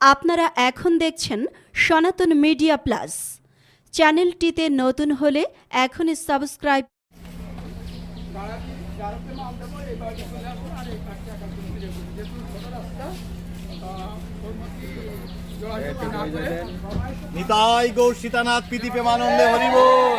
আপনারা এখন দেখছেন সনাতন মিডিয়া প্লাস। চ্যানেলটিতে নতুন হলে এখনই সাবস্ক্রাইব। নিতাই গৌর সীতানাথ প্রীতি প্রেমানন্দে হরিবোল।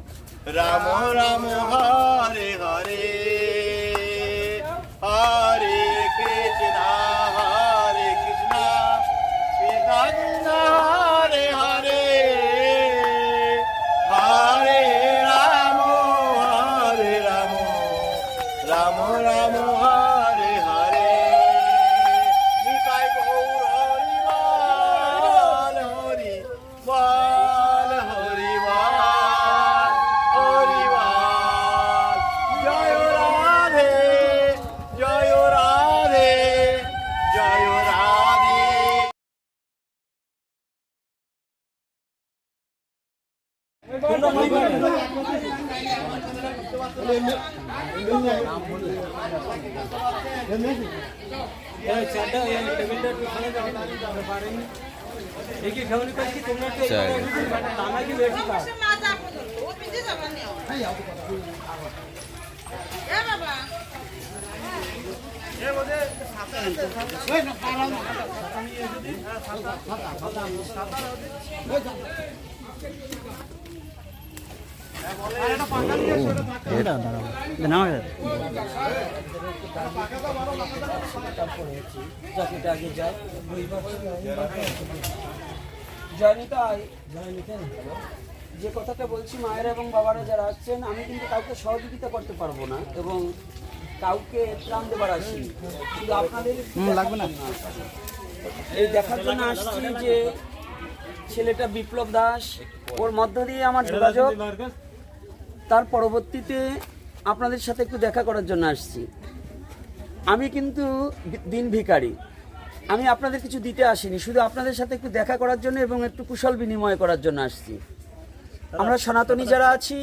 রাম রাম হরে হরে যে কথাটা বলছি মায়েরা এবং বাবারা যারা আসছেন, আমি কিন্তু কাউকে সহযোগিতা করতে পারব না। এবং কাউকে ত্রাণ দেবার আসি শুধু আপনাদের লাগবে না। এই দেখার জন্য আসছি যে ছেলেটা বিপ্লব দাস ওর মধ্য দিয়ে আমার যোগাযোগ। তার পরবর্তীতে আপনাদের সাথে একটু দেখা করার জন্য আসছি। আমি কিন্তু দিন ভিখারি। আমি আপনাদের কিছু দিতে আসিনি শুধু আপনাদের সাথে একটু দেখা করার জন্য এবং একটু কুশল বিনিময় করার জন্য আসছি। আমরা সনাতনী যারা আছি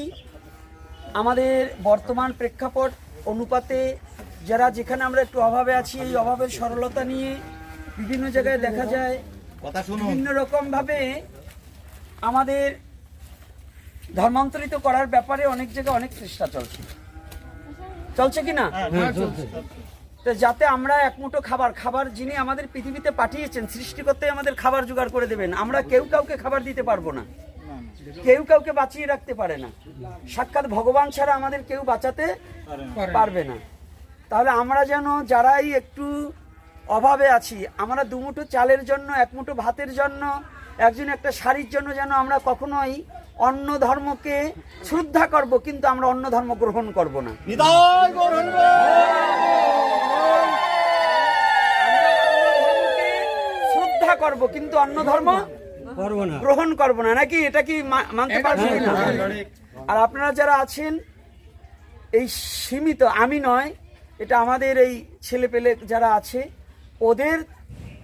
আমাদের বর্তমান প্রেক্ষাপট অনুপাতে যারা যেখানে আমরা একটু অভাবে আছি এই অভাবের সরলতা নিয়ে বিভিন্ন জায়গায় দেখা যায়। কথা শুনুন। বিভিন্ন রকম ভাবে আমাদের ধর্মান্তরিত করার ব্যাপারে অনেক জায়গায় অনেক চেষ্টা চলছে। চলছে কি না? তো যাতে আমরা এক মুঠো খাবার খাবার যিনি আমাদের পৃথিবীতে পাঠিয়েছেন সৃষ্টিকর্তাই আমাদের খাবার জোগাড় করে দেবেন আমরা কেউ কাউকে খাবার দিতে পারব না। কেউ কাউকে বাঁচিয়ে রাখতে পারে না। সাক্ষাৎ ভগবান ছাড়া আমাদের কেউ বাঁচাতে পারবে না। তাহলে আমরা যেন যারাই একটু অভাবে আছি আমরা দুমুঠো চালের জন্য এক মুঠো ভাতের জন্য একজন একটা শাড়ির জন্য যেন আমরা কখনোই অন্য ধর্মকে শ্রদ্ধা করব কিন্তু আমরা অন্য ধর্ম গ্রহণ করব না। শ্রদ্ধা করব কিন্তু অন্য ধর্ম গ্রহণ করব না নাকি? এটা কি মা- মানতে পারবেন না? আর আপনারা যারা আছেন এই সীমিত আমি নয় এটা আমাদের এই ছেলে পেলে যারা আছে ওদের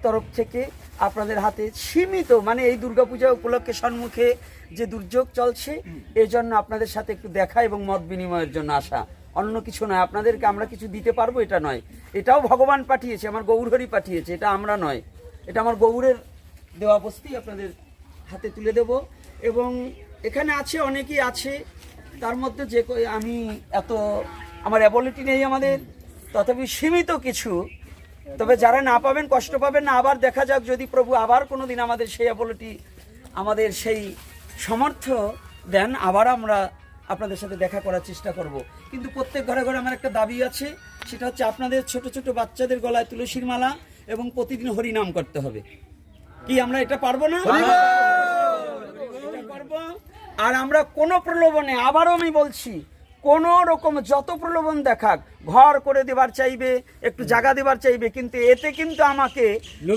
তরফ থেকে আপনাদের হাতে সীমিত মানে এই দুর্গাপূজা উপলক্ষে সম্মুখে যে দুর্যোগ চলছে এই জন্য আপনাদের সাথে একটু দেখা এবং মত বিনিময়ের জন্য আসা। অন্য কিছু নয় আপনাদেরকে আমরা কিছু দিতে পারব এটা নয়। এটাও ভগবান পাঠিয়েছে আমার গৌরহরি পাঠিয়েছে এটা আমরা নয়। এটা আমার গৌরের দেওয়া বস্তি আপনাদের হাতে তুলে দেব। এবং এখানে আছে, অনেকেই আছে। তার মধ্যে যে আমি এত, আমার অ্যাবিলিটি নেই আমাদের। তথাপি সীমিত কিছু। তবে যারা না পাবেন, কষ্ট পাবেন না, আবার দেখা যাক যদি প্রভু আবার কোনো দিন আমাদের সেই অ্যাবিলিটি, আমাদের সেই সমর্থ দেন, আবার আমরা আপনাদের সাথে দেখা করার চেষ্টা করব। কিন্তু প্রত্যেক ঘরে ঘরে আমার একটা দাবি আছে, সেটা হচ্ছে আপনাদের ছোট ছোট বাচ্চাদের গলায় তুলসীর মালা এবং প্রতিদিন হরিনাম করতে হবে। কি আমরা এটা পারব না? আর আমরা কোনো প্রলোভনে আবারও আমি বলছি কোন রকম যত প্রলোভন দেখাক ঘর করে দেবার চাইবে একটু জায়গা দেবার চাইবে কিন্তু এতে কিন্তু আমাকে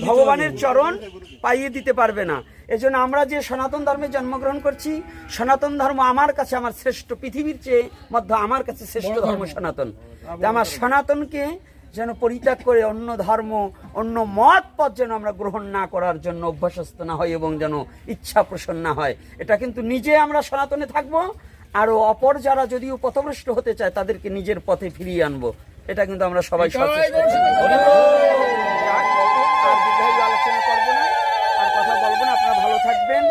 ভগবানের চরণ পাইয়ে দিতে পারবে না। এজন্য আমরা যে সনাতন ধর্মে জন্মগ্রহণ করছি সনাতন ধর্ম আমার কাছে আমার শ্রেষ্ঠ পৃথিবীর চেয়ে মধ্যে আমার কাছে শ্রেষ্ঠ ধর্ম। সনাতন। আমার সনাতনকে যেন পরিত্যাগ করে অন্য ধর্ম অন্য মত পথ যেন আমরা গ্রহণ না করার জন্য অভ্যাসস্থ না হয় এবং যেন ইচ্ছা প্রসন্ন না হয়। এটা কিন্তু নিজে আমরা সনাতনে থাকব আরও অপর যারা যদিও পথভ্রষ্ট হতে চায় তাদেরকে নিজের পথে ফিরিয়ে আনব। এটা কিন্তু আমরা সবাই সচেষ্ট যাক, আর দীর্ঘায়ু আলোচনা করব না আর কথা বলব না আপনারা ভালো থাকবেন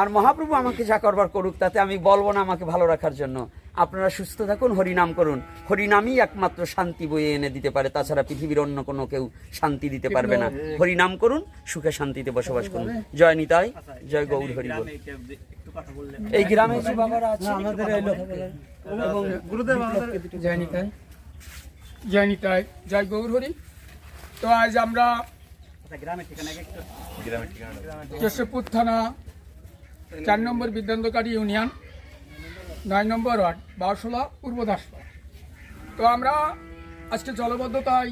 আর মহাপ্রভু আমাকে যা করবার করুক তাতে আমি বলব না আমাকে ভালো রাখার জন্য। আপনারা সুস্থ থাকুন হরিনাম করুন। হরিনামই একমাত্র শান্তি বয়ে এনে দিতে পারে তাছাড়া পৃথিবীর অন্য কোনো কেউ শান্তি দিতে পারবে না। হরিনাম করুন সুখে শান্তিতে বসবাস করুন। জয় নিতাই জয় গৌর হরি এই গ্রামে যে বাবারা আছে আমাদের এবং গুরুদেব জয় নিতাই। জয় নিতাই জয় গৌর হরি। তো আজ আমরা কেশবপুর থানা চার নম্বর বিদ্যান্তকারী ইউনিয়ন নয় নম্বর ওয়ার্ড বারোশোলা পূর্ব দাসপাড়া। তো আমরা আজকে জলবদ্ধতায়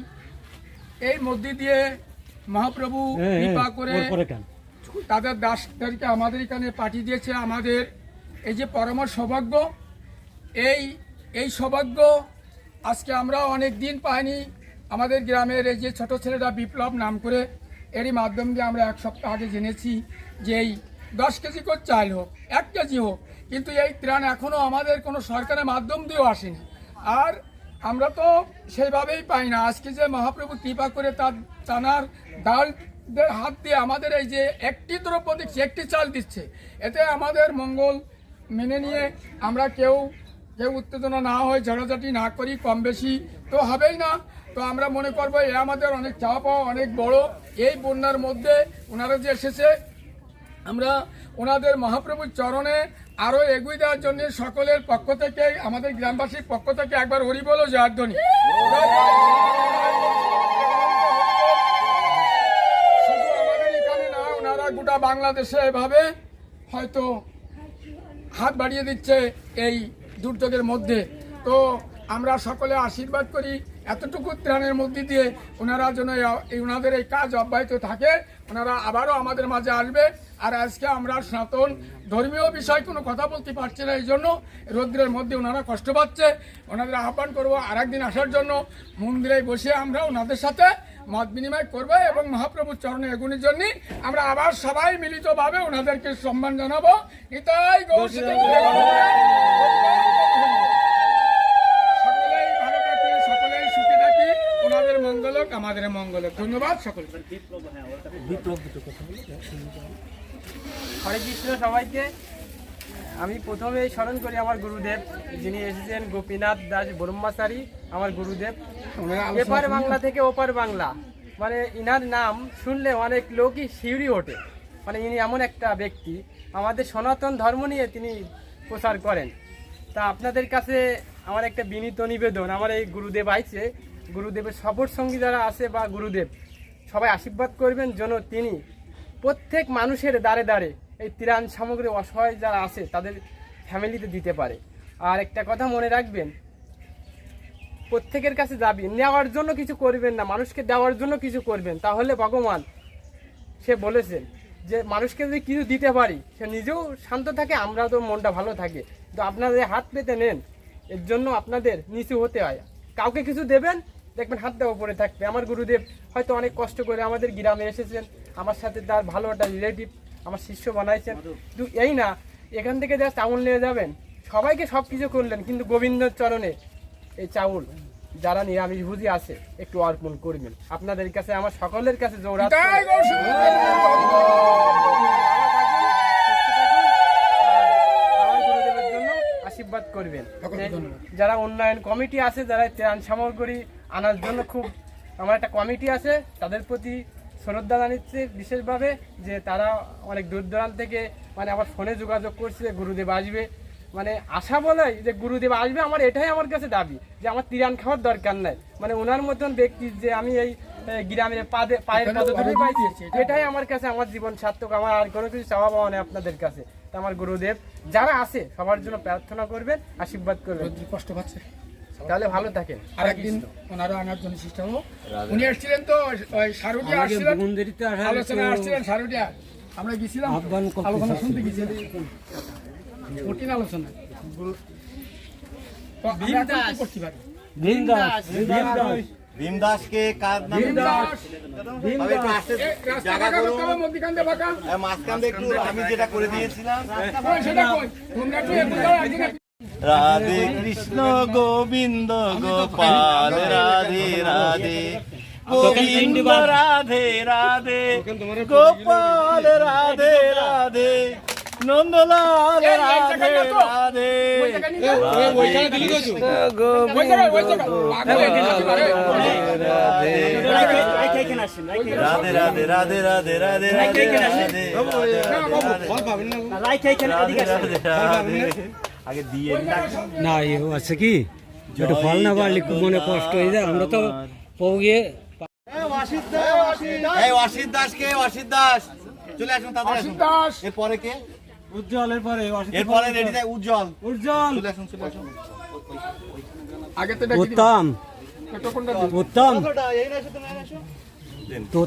এই মধ্যে দিয়ে মহাপ্রভু কৃপা করে তাদের দাসদেরকে আমাদের এখানে পাঠিয়ে দিয়েছে আমাদের এই যে পরম সৌভাগ্য। এই এই সৌভাগ্য আজকে আমরা অনেক দিন পাইনি আমাদের গ্রামের এই যে ছোটো ছেলেরা বিপ্লব নাম করে এরই মাধ্যম দিয়ে আমরা এক সপ্তাহ আগে জেনেছি যে এই দশ কেজি করে চাল হোক, এক কেজি হোক, কিন্তু এই ত্রাণ এখনও আমাদের কোনো সরকারের মাধ্যম দিয়েও আসেনি। আর আমরা তো সেইভাবেই পাই না। আজকে যে মহাপ্রভু কৃপা করে তার তানার ডালদের হাত দিয়ে আমাদের এই যে একটি দ্রব্য দিচ্ছে, একটি চাল দিচ্ছে, এতে আমাদের মঙ্গল মেনে নিয়ে আমরা কেউ কেউ উত্তেজনা না হয় ঝড়াঝাটি না করি, কম বেশি তো হবেই না। তো আমরা মনে করব এ আমাদের অনেক চাওয়া পাওয়া অনেক বড়। এই বন্যার মধ্যে ওনারা যে এসেছে আমরা ওনাদের মহাপ্রভুর চরণে আরও এগিয়ে দেওয়ার জন্য সকলের পক্ষ থেকে, আমাদের গ্রামবাসীর পক্ষ থেকে একবার হরি বলো জয়ধ্বনি শুধু ওনারা গোটা বাংলাদেশে এভাবে হয়তো হাত বাড়িয়ে দিচ্ছে এই দুর্যোগের মধ্যে। তো আমরা সকলে আশীর্বাদ করি এতটুকু ত্রাণের মধ্যে দিয়ে ওনারা যেন ওনাদের এই কাজ অব্যাহত থাকে, ওনারা আবারও আমাদের মাঝে আসবে। আর আজকে আমরা সনাতন ধর্মীয় বিষয় কোনো কথা বলতে পারছি না, এই জন্য রৌদ্রের মধ্যে ওনারা কষ্ট পাচ্ছে। ওনাদের আহ্বান করব আর একদিন আসার জন্য। মন্দিরে বসে আমরা ওনাদের সাথে মত বিনিময় করব এবং মহাপ্রভুর চরণে এগুনির জন্য আমরা আবার সবাই মিলিতভাবে ওনাদেরকে সম্মান জানাব। নিতাই গৌর সকলেই ভালো থাকি সকলেই সুখী থাকি মঙ্গল হোক আমাদের মঙ্গল হোক ধন্যবাদ সকলকে। হরে কৃষ্ণ সবাইকে। আমি প্রথমে স্মরণ করি আমার গুরুদেব যিনি এসেছেন গোপীনাথ দাস ব্রহ্মাচারী আমার গুরুদেব। এপার বাংলা থেকে ওপার বাংলা। মানে ইনার নাম শুনলে অনেক লোকই শিউরি ওঠে। মানে ইনি এমন একটা ব্যক্তি। আমাদের সনাতন ধর্ম নিয়ে তিনি প্রচার করেন। তা আপনাদের কাছে আমার একটা বিনীত নিবেদন। আমার এই গুরুদেব আইছে। গুরুদেবের সফর সঙ্গী যারা আছে বা গুরুদেব, সবাই আশীর্বাদ করবেন যেন তিনি প্রত্যেক মানুষের দ্বারে দ্বারে এই ত্রাণ সামগ্রী অসহায় যারা আছে তাদের ফ্যামিলিতে দিতে পারে। আর একটা কথা মনে রাখবেন, প্রত্যেকের কাছে যাবি নেওয়ার জন্য কিছু করবেন না, মানুষকে দেওয়ার জন্য কিছু করবেন। তাহলে ভগবান, সে বলেছেন যে মানুষকে যদি কিছু দিতে পারি, সে নিজেও শান্ত থাকে, আমরাও তো মনটা ভালো থাকে। তো আপনারা হাত পেতে নেন, এর জন্য আপনাদের নিচু হতে হয়। কাউকে কিছু দেবেন দেখবেন হাত দেওয়া পড়ে থাকবে। আমার গুরুদেব হয়তো অনেক কষ্ট করে আমাদের গ্রামে এসেছেন আমার সাথে তার ভালো একটা রিলেটিভ আমার শিষ্য বানাইছেন। কিন্তু এই না এখান থেকে যা চাউল নিয়ে যাবেন। সবাইকে সব কিছু করলেন কিন্তু গোবিন্দর চরণে এই চাউল যারা নিরামিষ ভুজি আছে একটু অর্পণ করবেন। আপনাদের কাছে আমার সকলের কাছে জোড়া নিতাই গৌর আমার গুরুদেবের জন্য আশীর্বাদ করবেন। যারা উন্নয়ন কমিটি আছে যারা ত্রাণ সামগ্রী আনার জন্য খুব আমার একটা কমিটি আছে তাদের প্রতি শ্রদ্ধা জানাচ্ছে বিশেষভাবে যে তারা অনেক দূর দূরান্ত থেকে মানে আমার ফোনে যোগাযোগ করছে গুরুদেব আসবে। মানে আশা বলে যে গুরুদেব আসবে আমার এটাই আমার কাছে দাবি যে আমার তিরান খাওয়ার দরকার নাই। মানে ওনার মতন ব্যক্তি যে আমি এই গ্রামের পাদে পায়ের পাদে ধরে পাইছি এটাই আমার কাছে আমার জীবন সার্থক আমার আর কোনো কিছু চাওয়া পাওয়া নেই আপনাদের কাছে। আমার গুরুদেব। যারা আছে সবার জন্য প্রার্থনা করবেন আশীর্বাদ করবেন। কষ্ট পাচ্ছে। তাহলে ভালো থাকেন। আর একদিন ওনারা আনার জন্য চেষ্টা হব উনি আসছিলেন তো ওই সারুটিয়া আসছিলেন। আলোচনা আসছিলেন সারুটিয়া আমরা গেছিলাম আলোচনা শুনতে গেছিলাম কঠিন আলোচনা। করতে পারি। ভীম দাসকে কার নামে? জায়গা করুন। এ, মাঝখান দিয়ে একটু আমি যেটা করে দিয়েছিলাম। রাধে কৃষ্ণ গোবিন্দ গোপাল রাধে রাধে গোবিন্দ রাধে রাধে গোপাল রাধে রাধে। নন্দলাল রাধে? রাধে হয়ে। রাধে রাধে রাধে রাধে রাধে রাধে রাধে আগে দিয়ে না এ আছে কি একটু ফল না পারলে খুব মনে কষ্ট হয়ে যায় আমরা তো পৌ গিয়ে অসিত দাস কে অসিত দাস চলে আসুন দাস এরপরে কে উজ্জ্বলের পরে এরপরে রেডি থাকে উজ্জ্বল। উজ্জ্বল। চলে আসুন চলে আসুন। আগে তো উত্তম? উত্তম।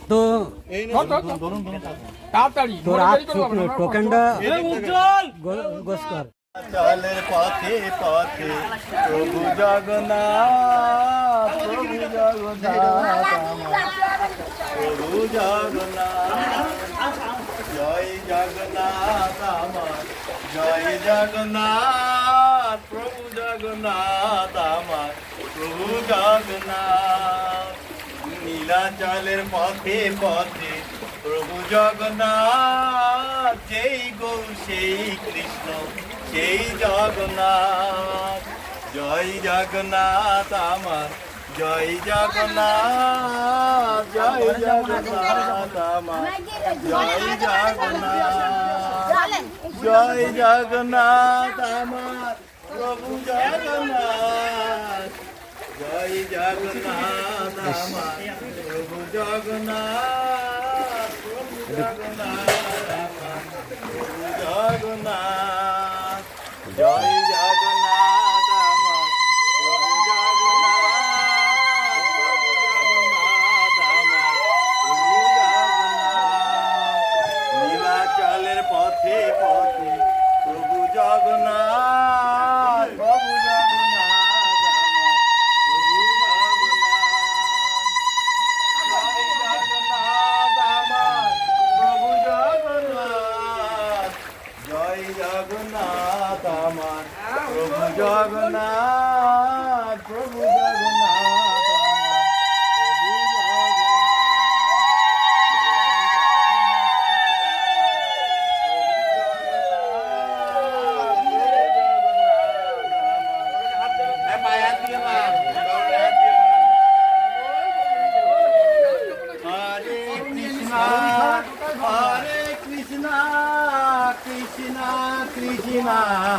তো তাড়াতাড়ি তোর গোস কর। পথে পথে প্রভু জগন্নাথ প্রভু জগন্নাথ। প্রভু জগন্নাথ। জয় জগন্নাথ আমার, জয় জগন্নাথ, প্রভু জগন্নাথ আমার, প্রভু জগন্নাথ। নীলাচলের পথে পথে প্রভু জগন্নাথ, যেই গৌ সেই কৃষ্ণ, সেই জগন্নাথ। জয় জগন্নাথ আমার জয় জগন্নাথ জয় জগন্নাথ জয় জগন্নাথ জয় জগন্নাথ, আমার প্রভু জগন্নাথ জয় জগন্নাথ, আমার প্রভু জগন্নাথ প্রভু জগন্নাথ জগন্নাথ, জয় জগন্নাথ আমার প্রভু জগন্নাথ প্রভু জগন্নাথ আমার প্রভু জগন্নাথ নীলাচলের পথে পথে প্রভু জগন্নাথ প্রভু জগন্নাথ আমার প্রভু জগন্নাথ জয় জগন্নাথ আমার প্রভু জগন্নাথ প্রভু জগন্নাথ আমার প্রভু জগন্নাথ পায়া দিয়ে মা হরে কৃষ্ণ হরে কৃষ্ণ কৃষ্ণ কৃষ্ণ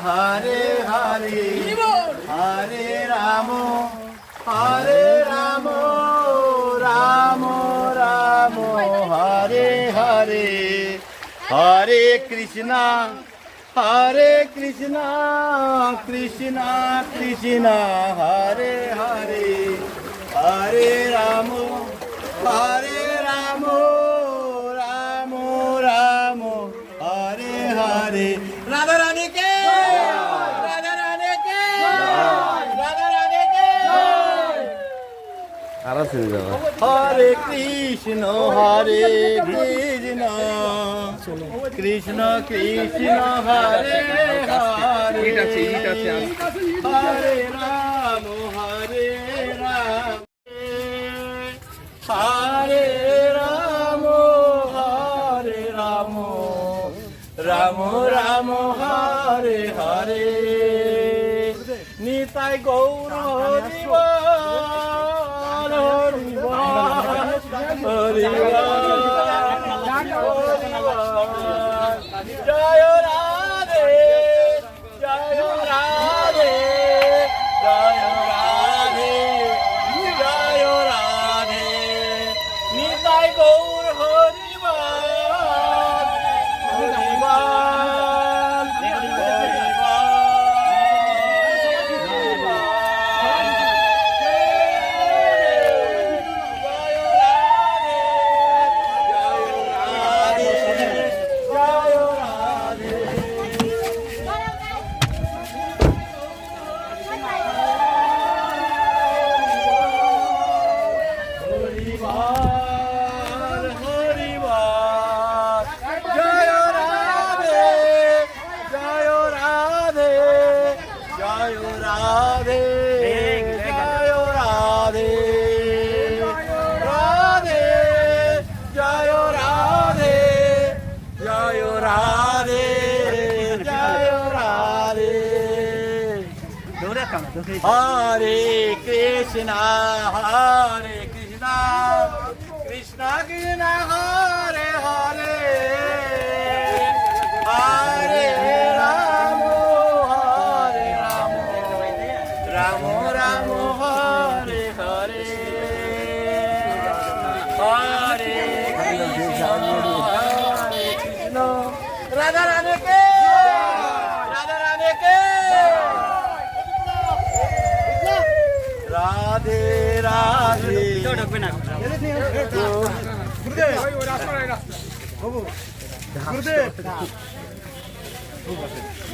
হরে হরে হরে রাম হরে রাম রাম রাম হরে হরে হরে কৃষ্ণ হরে কৃষ্ণ কৃষ্ণ কৃষ্ণ হরে হরে হরে রাম হরে রাম রাম রাম হরে হরে। রাধা রানী কে রাধা রানী কে রাধা রানী কে হরে কৃষ্ণ হরে কৃষ্ণ। কৃষ্ণ কৃষ্ণ হরে হরে। হরে রাম। হরে রাম হরে রাম রাম রাম হরে হরে। নিতাই গৌর হরিব হরিব হরিবল।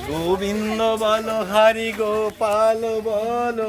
গোবিন্দ বলো হারি গোপাল বল।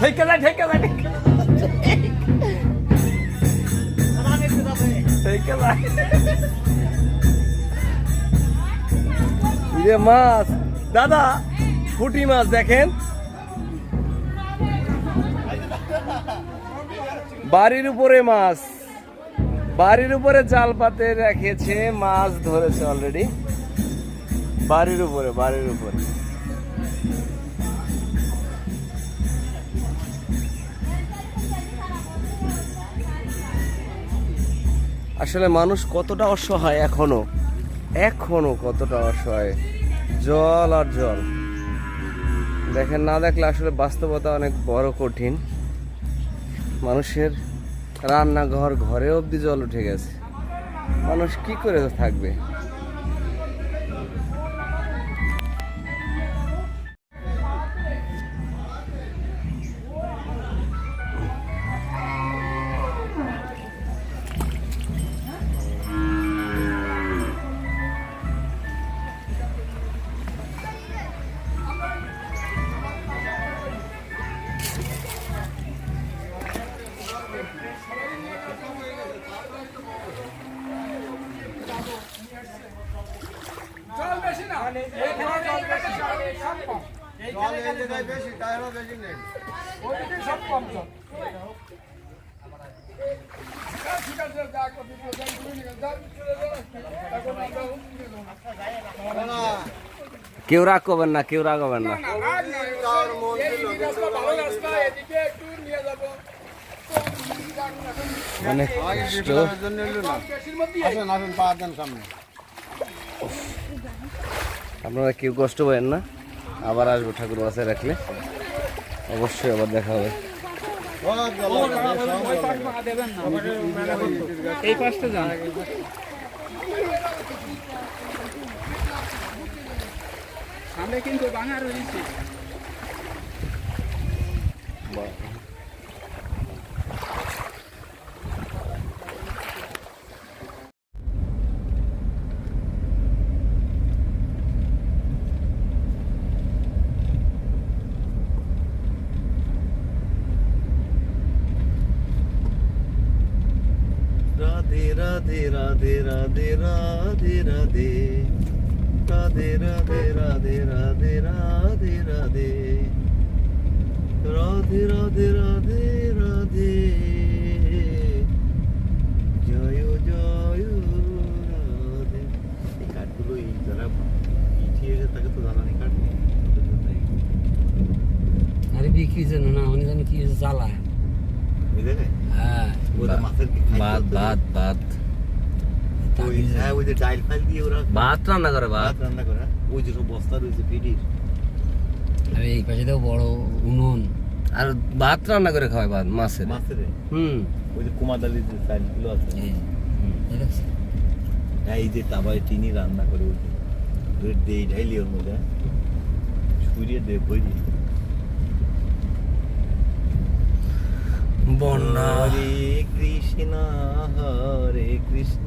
ঠেকে যায় ঠেকে যায় ঠেকে ঠেকে যায় যে। মাছ। দাদা, ফুটি মাছ দেখেন। বাড়ির উপরে মাছ। বাড়ির উপরে জাল পাতে রেখেছে, মাছ ধরেছে অলরেডি বাড়ির উপরে বাড়ির উপরে। আসলে মানুষ কতটা অসহায় এখনও? এখনও কতটা অসহায়? জল আর জল। দেখেন, না দেখলে আসলে বাস্তবতা অনেক বড় কঠিন। মানুষের রান্নাঘর ঘরে অবধি জল উঠে গেছে। মানুষ কি করে থাকবে? কেউ রাগ করবেন না কেউ রাগ করবেন না। না, রাগ নাই, এই রাস্তা ভালো রাস্তা, এদিকে একটু নিয়ে যাব। অনেক কষ্ট বেশির মধ্যেই আপনারা কেউ কষ্ট পাবেন না। আবার আসব ঠাকুর বাসায় রাখলে। অবশ্যই আবার দেখা হবে। এই সামনে কিন্তু বাঙা রয়েছে রাধে রাধে রাধে রাধে। রাধে রাধে রাধে রাধে রাধে রাধে। রাধে রাধে রাধে রাধে। জয় জয় রাধে। এই কাঠগুলো এই যারা ইটিএসে তাকে তো জ্বালানি কাঠ নেই। আরে বিক্রি জন্য না অনেক জানি কি দেখে হ্যাঁ। কি ভাত? ভাত ভাত। হ্যাঁ ওই যে ডাইল ফাইল দিয়ে ওরা ভাত রান্না করে ভাত? রান্না করে ওই যে সব বস্তা রয়েছে পিডির আরে এই পাশে তো বড় উনুন। আর ভাত রান্না করে খাওয়ায় ভাত মাছের। মাছের? হুম। ওই যে কুমাদালির যে চালগুলো আছে? হ্যাঁ এই যে তাবায় রান্না করে ওই দেই ঢাইলি ওর মধ্যে হ্যাঁ। ছুরিয়ে দে বই দিয়ে। বন্যা। হরে কৃষ্ণ হরে কৃষ্ণ।